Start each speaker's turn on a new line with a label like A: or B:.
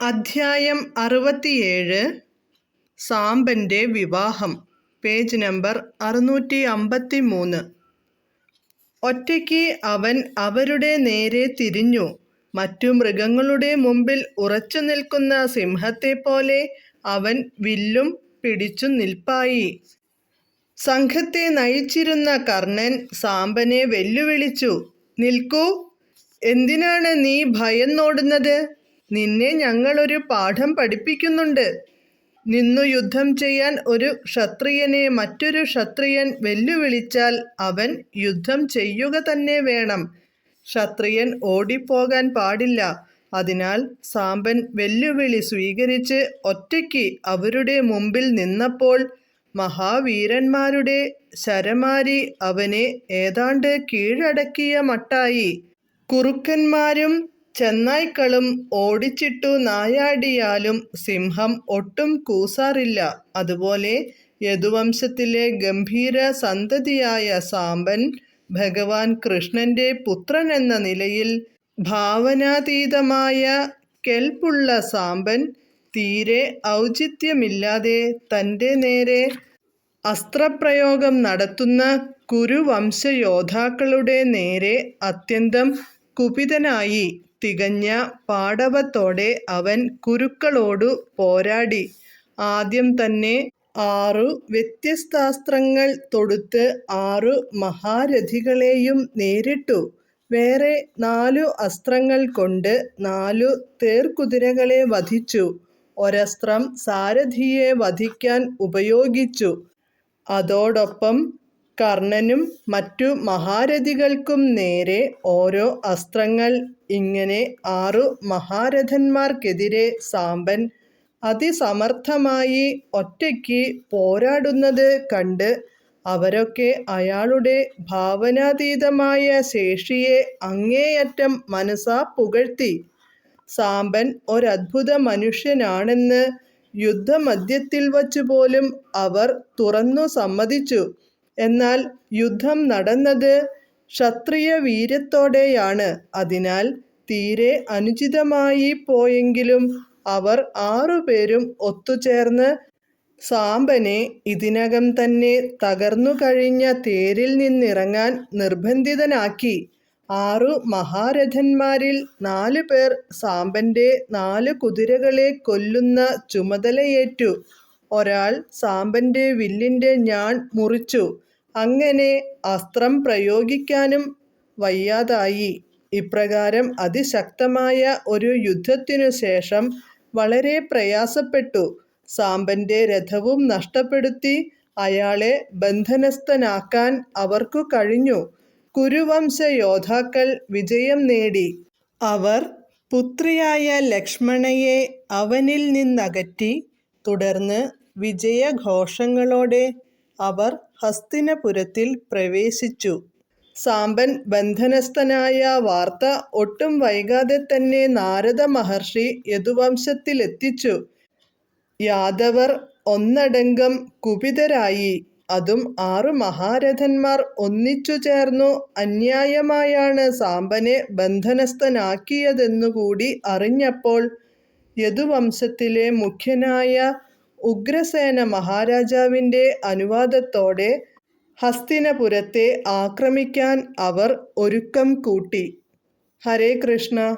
A: അധ്യായം അറുപത്തിയേഴ് സാമ്പന്റെ വിവാഹം പേജ് നമ്പർ അറുന്നൂറ്റി അമ്പത്തി മൂന്ന് ഒറ്റയ്ക്ക് അവൻ അവരുടെ നേരെ തിരിഞ്ഞു. മറ്റു മൃഗങ്ങളുടെ മുമ്പിൽ ഉറച്ചു നിൽക്കുന്ന സിംഹത്തെപ്പോലെ അവൻ വില്ലും പിടിച്ചു നിൽപ്പായി. സംഘത്തെ നയിച്ചിരുന്ന കർണൻ സാമ്പനെ വെല്ലുവിളിച്ചു നിൽക്കൂ എന്തിനാണ് നീ ഭയന്നോടുന്നത്? നിന്നെ ഞങ്ങളൊരു പാഠം പഠിപ്പിക്കുന്നുണ്ട്. നിന്നു യുദ്ധം ചെയ്യാൻ ഒരു ക്ഷത്രിയനെ മറ്റൊരു ക്ഷത്രിയൻ വെല്ലുവിളിച്ചാൽ അവൻ യുദ്ധം ചെയ്യുക തന്നെ വേണം. ക്ഷത്രിയൻ ഓടിപ്പോകാൻ പാടില്ല. അതിനാൽ സാമ്പൻ വെല്ലുവിളി സ്വീകരിച്ച് ഒറ്റയ്ക്ക് അവരുടെ മുമ്പിൽ നിന്നപ്പോൾ മഹാവീരന്മാരുടെ ശരമാരി അവനെ ഏതാണ്ട് കീഴടക്കിയ മട്ടായി. കുറുക്കന്മാരും ചെന്നായ്ക്കളും ഓടിച്ചിട്ടു നായാടിയാലും സിംഹം ഒട്ടും കൂസാറില്ല. അതുപോലെ യദുവംശത്തിലെ ഗംഭീര സന്തതിയായ സാമ്പൻ ഭഗവാൻ കൃഷ്ണന്റെ പുത്രൻ എന്ന നിലയിൽ ഭാവനാതീതമായ കെൽപ്പുള്ള സാമ്പൻ തീരെ ഔചിത്യമില്ലാതെ തന്റെ നേരെ അസ്ത്രപ്രയോഗം നടത്തുന്ന കുരുവംശയോദ്ധാക്കളുടെ നേരെ അത്യന്തം കുപിതനായി. തികഞ്ഞ പാടവത്തോടെ അവൻ കുരുക്കളോടു പോരാടി. ആദ്യം തന്നെ ആറു വ്യത്യസ്താസ്ത്രങ്ങൾ തൊടുത്ത് ആറു മഹാരഥികളെയും നേരിട്ടു. വേറെ നാലു അസ്ത്രങ്ങൾ കൊണ്ട് നാലു തേർക്കുതിരകളെ വധിച്ചു. ഒരസ്ത്രം സാരഥിയെ വധിക്കാൻ ഉപയോഗിച്ചു. അതോടൊപ്പം കർണനും മറ്റു മഹാരഥികൾക്കും നേരെ ഓരോ അസ്ത്രങ്ങൾ ഇങ്ങനെ ആറു മഹാരഥന്മാർക്കെതിരെ സാമ്പൻ അതിസമർത്ഥമായി ഒറ്റയ്ക്ക് പോരാടുന്നത് കണ്ട് അവരൊക്കെ അയാളുടെ ഭാവനാതീതമായ ശേഷിയെ അങ്ങേയറ്റം മനസ്സാ പുകഴ്ത്തി. സാമ്പൻ ഒരത്ഭുത മനുഷ്യനാണെന്ന് യുദ്ധമധ്യത്തിൽ വച്ചു പോലും അവർ തുറന്നു സമ്മതിച്ചു. എന്നാൽ യുദ്ധം നടന്നത് ക്ഷത്രിയ വീര്യത്തോടെയാണ് അതിനാൽ തീരെ അനുചിതമായി പോയെങ്കിലും അവർ ആറുപേരും ഒത്തുചേർന്ന് സാമ്പനെ ഇതിനകം തന്നെ തകർന്നു കഴിഞ്ഞ തേരിൽ നിന്നിറങ്ങാൻ നിർബന്ധിതനാക്കി. ആറു മഹാരഥന്മാരിൽ നാലു പേർ സാമ്പന്റെ നാല് കുതിരകളെ കൊല്ലുന്ന ചുമതലയേറ്റു. ഒരാൾ സാമ്പന്റെ വില്ലിന്റെ ഞാൻ മുറിച്ചു. അങ്ങനെ അസ്ത്രം പ്രയോഗിക്കാനും വയ്യാതായി ഇപ്രകാരം അതിശക്തമായ ഒരു യുദ്ധത്തിനു ശേഷം വളരെ പ്രയാസപ്പെട്ടു സാമ്പന്റെ രഥവും നഷ്ടപ്പെടുത്തി അയാളെ ബന്ധനസ്ഥനാക്കാൻ അവർക്കു കഴിഞ്ഞു കുരുവംശ യോദ്ധാക്കൾ വിജയം നേടി. അവർ പുത്രിയായ ലക്ഷ്മണയെ അവനിൽ നിന്നകറ്റി. തുടർന്ന് വിജയഘോഷങ്ങളോടെ അവർ ഹസ്തിനപുരത്തിൽ പ്രവേശിച്ചു. സാമ്പൻ ബന്ധനസ്ഥനായ വാർത്ത ഒട്ടും വൈകാതെ തന്നെ നാരദ മഹർഷി യദുവംശത്തിലെത്തിച്ചു. യാദവർ ഒന്നടങ്കം കുപിതരായി. അതും ആറു മഹാരഥന്മാർ ഒന്നിച്ചു ചേർന്നു അന്യായമായാണ് സാമ്പനെ ബന്ധനസ്ഥനാക്കിയതെന്നുകൂടി അറിഞ്ഞപ്പോൾ യദുവംശത്തിലെ മുഖ്യനായ ഉഗ്രസേന മഹാരാജാവിന്റെ അനുവാദത്തോടെ ഹസ്തിനപുരത്തെ ആക്രമിക്കാൻ അവർ ഒരുക്കം കൂട്ടി. ഹരേ കൃഷ്ണ